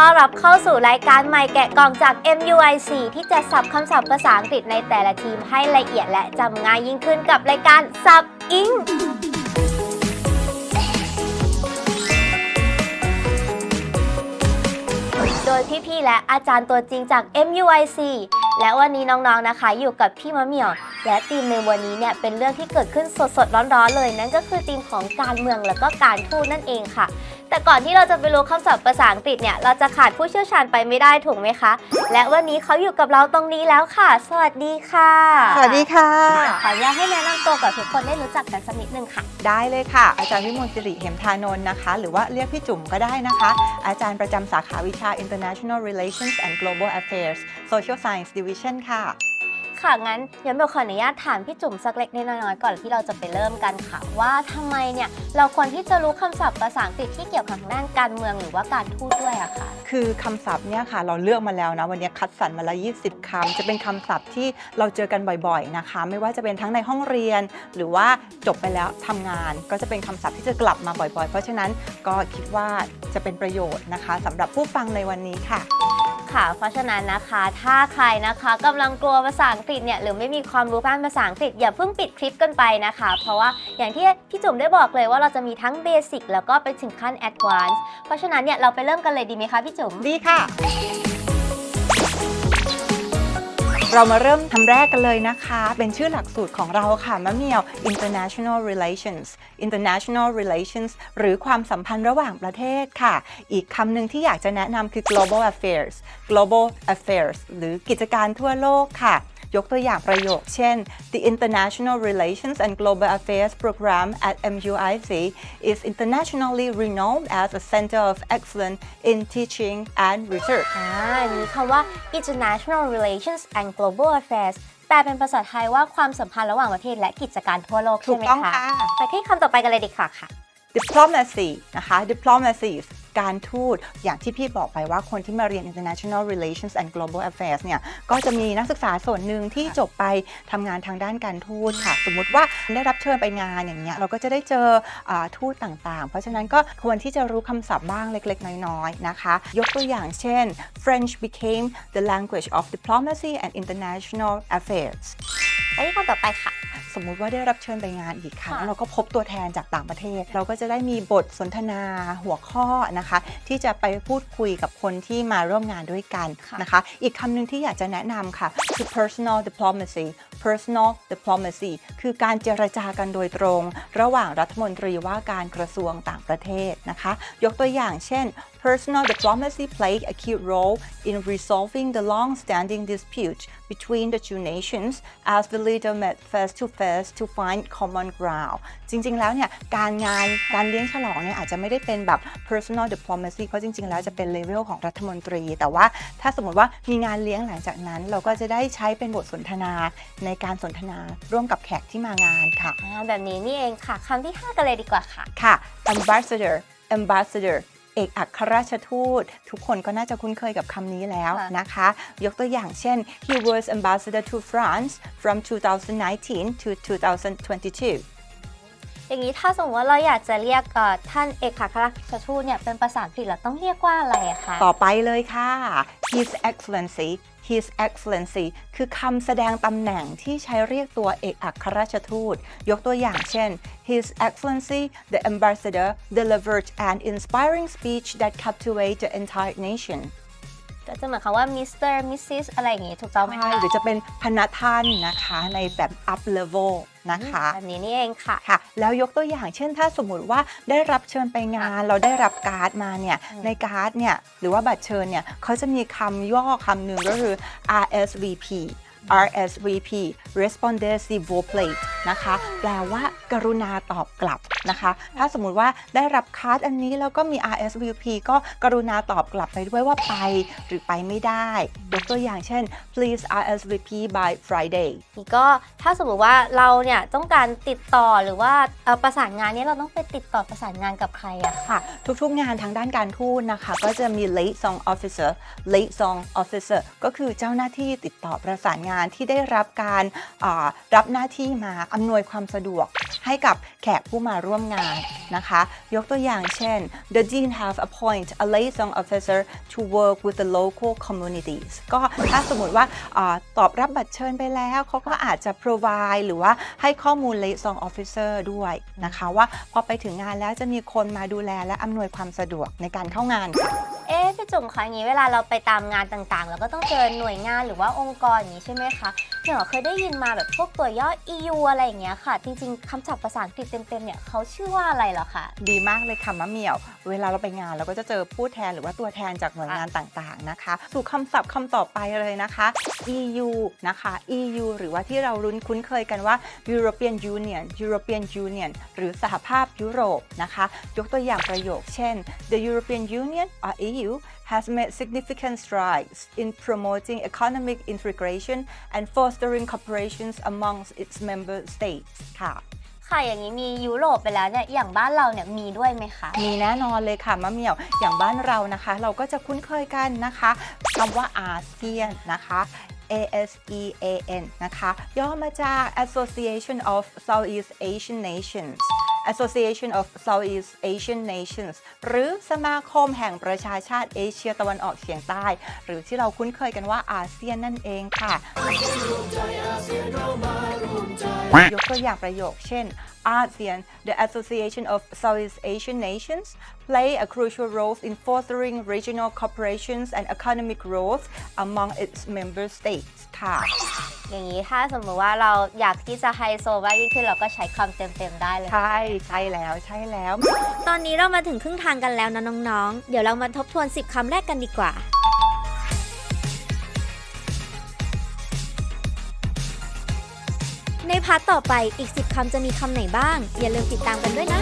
ต้อนรับเข้าสู่รายการใหม่แกะกล่องจาก MUIC ที่จะสับคำศัพท์ภาษาอังกฤษในแต่ละทีมให้ละเอียดและจำง่ายยิ่งขึ้นกับรายการสับอิงโดยพี่ๆและอาจารย์ตัวจริงจาก MUIC และวันนี้น้องๆนะคะอยู่กับพี่มะเหมี่ยว และทีมในวันนี้เนี่ยเป็นเรื่องที่เกิดขึ้นสดๆร้อนๆเลย นั่นก็คือทีมของการเมืองแล้วก็การทูตนั่นเองค่ะ แต่ก่อนที่เราจะไปรู้คำศัพท์ภาษาอังกฤษเนี่ย เราจะขาดผู้เชี่ยวชาญไปไม่ได้ถูกไหมคะ และวันนี้เขาอยู่กับเราตรงนี้แล้วค่ะ สวัสดีค่ะสวัสดีค่ะ ขออนุญาตให้แนะนำตัวกับทุกคนได้รู้จักกันสักนิดนึงค่ะ ได้เลยค่ะ อาจารย์วิมลสิริเหมทานนท์นะคะ หรือว่าเรียกพี่จุ๋มก็ได้นะคะ อาจารย์ประจำสาขาวิชา International Relations and Global Affairs Social Science Division ค่ะ ค่ะ งั้นเดี๋ยวเบลขออนุญาตถามพี่จุ๋มสักเล็กน้อยๆก่อนที่เราจะไปเริ่มกันค่ะ ว่าทำไมเนี่ยเราควรที่จะรู้คำศัพท์ภาษาอังกฤษที่เกี่ยวกับทางด้านการเมืองหรือว่าการทูตด้วยอะค่ะ คือคำศัพท์เนี่ยค่ะ เราเลือกมาแล้วนะวันนี้คัดสรรมาแล้ว20คำจะเป็นคำศัพท์ที่เราเจอกันบ่อยๆนะคะ ไม่ว่าจะเป็นทั้งในห้องเรียน หรือว่าจบไปแล้วทำงาน ก็จะเป็นคำศัพท์ที่จะกลับมาบ่อยๆ เพราะฉะนั้นก็คิดว่าจะเป็นประโยชน์นะคะสำหรับผู้ฟังในวันนี้ค่ะ ค่ะ เพราะฉะนั้นนะคะ ถ้าใครนะคะกำลังกลัวภาษาอังกฤษเนี่ยหรือไม่มีความรู้ด้านภาษาอังกฤษอย่าเพิ่งปิดคลิปกันไปนะคะ เพราะว่าอย่างที่พี่จุ๋มได้บอกเลยว่าเราจะมีทั้งเบสิกแล้วก็ไปถึงขั้นแอดวานซ์เพราะฉะนั้นเนี่ยเราไปเริ่มกันเลยดีไหมคะพี่จุ๋มดีค่ะ เรามาเริ่มทำแรกกันเลยนะคะ เป็นชื่อหลักสูตรของเราค่ะมะเมียว International Relations International Relations หรือความสัมพันธ์ระหว่างประเทศค่ะ อีกคำหนึ่งที่อยากจะแนะนำคือ Global Affairs Global Affairs หรือกิจการทั่วโลกค่ะ ยกตัวอย่างประโยค เช่น The International Relations and Global Affairs Program at MUIC is internationally renowned as a center of excellence in teaching and research อ่าอันนี้คำว่า international relations and global affairs แปลเป็นภาษาไทยว่าความสัมพันธ์ระหว่างประเทศและกิจการทั่วโลกถูใช่กไหมต้องคะค่ะไปที่คำต่อไปกันเลยดีกว่าค่ะ diplomacy นะคะ diplomacy การทูตอย่างที่พี่บอกไปว่าคนที่มาเรียน international relations and global affairs เนี่ยก็จะมีนักศึกษาส่วนหนึ่งที่จบไปทำงานทางด้านการทูตค่ะ สมมุติว่าได้รับเชิญไปงานอย่างเงี้ยเราก็จะได้เจออทูตต่างๆ เพราะฉะนั้นก็ควรที่จะรู้คำศัพท์บ้างเล็กๆ น้อยๆนะคะ ยกตัวอย่างเช่น French became the language of diplomacy and international affairs ไปที่คำต่อไปค่ะ มมุติว่าได้รับเชิญไปงานอีกครั้งค่ะเราก็พบตัวแทนจากต่างประเทศ เราก็จะได้มีบทสนทนาหัวข้อนะคะ ที่จะไปพูดคุยกับคนที่มาร่วมงานด้วยกันนะคะ อีกคำหนึ่งที่อยากจะแนะนำค่ะคือ personal diplomacy personal diplomacy คือการเจรจากันโดยตรง ระหว่างรัฐมนตรีว่าการกระทรวงต่างประเทศนะคะ ยกตัวอย่างเช่น personal diplomacy played a key role in resolving the long-standing dispute between the two nations as the leader met face to face to find common ground จริง ๆ แล้วเนี่ย การงานการเลี้ยงฉลองเนี่ยอาจจะไม่ได้เป็นแบบ personal diplomacy เพราะจริง ๆ แล้วจะเป็นเลเวลของรัฐมนตรี แต่ว่าถ้าสมมติว่ามีงานเลี้ยงหลังจากนั้น เราก็จะได้ใช้เป็นบทสนทนาในการสนทนาร่วมกับแขกที่มางานค่ะ อ่าแบบนี้นี่เองค่ะคำที่ 5 กันเลยดีกว่าค่ะ ค่ะ ambassador ambassador เอกอัครราชทูต ทุกคนก็น่าจะคุ้นเคยกับคำนี้แล้วค่ะนะคะ ยกตัวอย่างเช่น he was ambassador to France from 2019 to 2022 อย่างนี้ถ้าสมมติว่าเราอยากจะเรียกท่านเอกอัครราชทูตเนี่ยเป็นภาษาอังกฤษเราต้องเรียกว่าอะไรคะต่อไปเลยค่ะ His Excellency His Excellency คือคำแสดงตำแหน่งที่ใช้เรียกตัวเอกอัครราชทูต ยกตัวอย่างเช่น His Excellency the Ambassador delivered an inspiring speech that captivated the entire nation ก็จะหมายความว่า Mr. Mrs. อะไรอย่างงี้ถูกต้องไหมใช่คะหรือจะเป็นพนักท่านนะคะในแบบ up level นะคะแบบนี้นี่เองค่ะ ค่ะ แล้วยกตัวอย่างเช่นถ้าสมมุติว่าได้รับเชิญไปงานเราได้รับการ์ดมาเนี่ยอืมในการ์ดเนี่ยหรือว่าบัตรเชิญเนี่ยเขาจะมีคำย่อคำหนึ่งก็คือ RSVP RSVP Responsive Plate นะคะ แปลว่ากรุณาตอบกลับนะคะ ถ้าสมมุติว่าได้รับการ์ดอันนี้แล้วก็มี RSVP ก็กรุณาตอบกลับไปด้วยว่าไปหรือไปไม่ได้ยกตัวอย่างเช่น please RSVP by Friday นี่ก็ถ้าสมมติว่าเราเนี่ยต้องการติดต่อหรือว่าเอ่อประสานงานเนี้เราต้องไปติดต่อประสานงานกับใครอะคะค่ะทุกๆงานทางด้านการทูตนะคะ ก็จะมี liaison officer liaison officer ก็คือเจ้าหน้าที่ติดต่อประสานงานที่ได้รับการอ่ารับหน้าที่มาอำนวยความสะดวกให้กับแขกผู้มาร่วมงานนะคะ ยกตัวอย่างเช่น the dean have appoint a liaison officer to work with the local communities ก็ถ้าสมมติว่าตอบรับบัตรเชิญไปแล้วเขาก็อาจจะ provide หรือว่าให้ข้อมูล liaison officer ด้วยนะคะ ว่าพอไปถึงงานแล้วจะมีคนมาดูแลและอำนวยความสะดวกในการเข้างานค่ะเอ๊ะพี่จุ๋มคะอย่างนี้เวลาเราไปตามงานต่างๆ เราก็ต้องเจอหน่วยงานหรือว่าองค์กรอย่างนี้ใช่ไหมคะเหมียเคยได้ยินมาแบบพวกตัวย่อ EU อะไรอย่างเงี้ยค่ะ จริงๆคำศัพท์ภาษาอังกฤษเต็มๆเนี่ยเขาชื่อว่าอะไรเหรอคะ ดีมากเลยค่ะมะเหมี่ยว เวลาเราไปงานเราก็จะเจอผู้แทนหรือว่าตัวแทนจากหน่วยงานต่างๆนะคะ สู่คำศัพท์คำต่อไปเลยนะคะ EU นะคะ EU หรือว่าที่เรารุ้นคุ้นเคยกันว่า European Union European Union หรือสหภาพยุโรปนะคะ ยกตัวอย่างประโยคเช่น The European Union or EU has made significant strides in promoting economic integration and fostering cooperation amongst its member states ค่ะ ค่ะอย่างนี้มียุโรปไปแล้วเนี่ยอย่างบ้านเราเนี่ยมีด้วยไหมคะ มีแน่นอนเลยค่ะมะเหมี่ยว อย่างบ้านเรานะคะ เราก็จะคุ้นเคยกันนะคะคำว่าอาเซียนนะคะ A S E A N นะคะ ย่อมาจาก Association of Southeast Asian Nations Association of Southeast Asian Nations หรือสมาคมแห่งประชาชาติเอเชียตะวันออกเฉียงใต้ หรือที่เราคุ้นเคยกันว่าอาเซียนนั่นเองค่ะ ยกตัวอย่างประโยคเช่น ASEAN the Association of Southeast Asian Nations play a crucial role in fostering regional cooperation and economic growth among its member states ค่ะ อย่างนี้ถ้าสมมติว่าเราอยากที่จะไฮโซมากยิ่งขึ้นเราก็ใช้คำเต็มๆได้เลยใช่ใช่แล้วใช่แล้ว ตอนนี้เรามาถึงครึ่งทางกันแล้วนะน้องๆ เดี๋ยวเรามาทบทวน 10คำแรกกันดีกว่า ในพาร์ทต่อไปอีก 10คำจะมีคำไหนบ้าง อย่าลืมติดตามกันด้วยนะ